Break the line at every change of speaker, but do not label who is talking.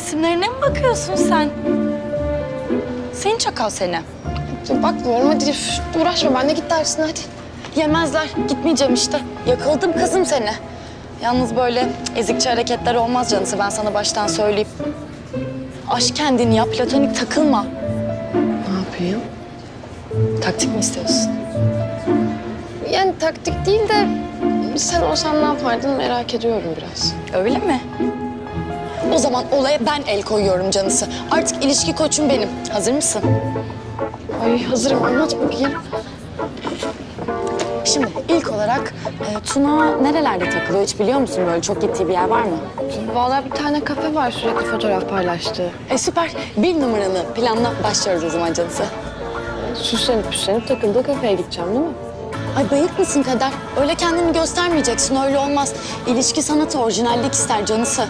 resimlerine mi bakıyorsun sen? Senin çakal seni.
Bakmıyorum hadi üf, uğraşma benle git dersine hadi.
Yemezler. Gitmeyeceğim işte. Yakaladım kızım seni. Yalnız böyle ezikçe hareketler olmaz canısı. Ben sana baştan söyleyeyim. Aşk kendini yap. Platonik takılma.
Ne yapayım?
Taktik mi istiyorsun?
Yani taktik değil de sen olsan ne yapardın merak ediyorum biraz.
Öyle mi? O zaman olaya ben el koyuyorum canısı. Artık ilişki koçum benim. Hazır mısın?
Ay hazırım anlat bakayım.
Şimdi ilk olarak e, Tuna nerelerde takılıyor hiç biliyor musun? Böyle çok gittiği bir yer var mı?
Vallahi bir tane kafe var sürekli fotoğraf paylaştığı.
E süper. Bir numaranı planla başlıyoruz o zaman canısı.
Süslenip püslenip takıldığı kafeye gideceğim değil mi?
Ay bayık mısın Kader? Öyle kendini göstermeyeceksin. Öyle olmaz. İlişki sanatı orijinallik ister canısı.